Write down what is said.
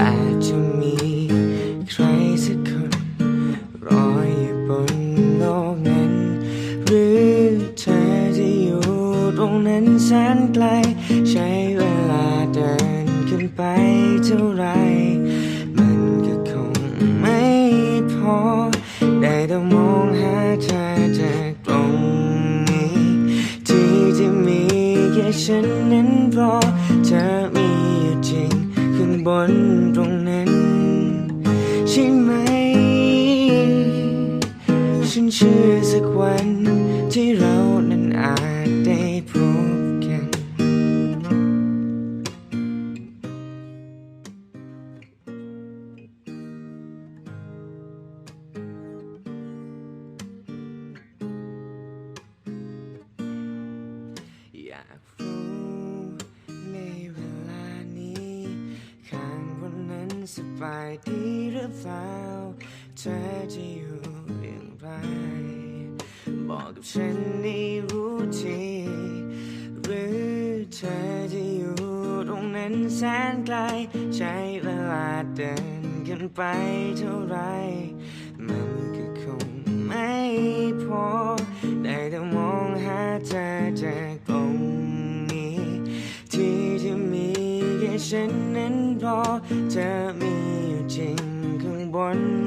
อาจจะมีใครสักคน รออยู่บนโลกนั้น หรือเธอจะอยู่ตรงนั้นแสนไกล ใช้เวลาเดินขึ้นไปเท่าไร มันก็คงไม่พอ ได้แต่มองหาเธอจากตรงนี้ ที่จะมีแค่ฉันนั้นรอเธอมี บนตรงนั้นใช่ไหม ฉันเชื่อสักวันที่เรานั้นอาจได้พบกันอยาก สบายดีหรือเปล่า เธอจะอยู่อย่างไร บอกกับฉันได้รู้ทีหรือเธอจะอยู่ตรงนั้นแสนไกล ใช้เวลาเดินกันไปเท่าไร มันก็คงไม่พอ ได้แต่มองหาเธอจากตร ฉันนั้นรอเธอมีอยู่จริงข้างบน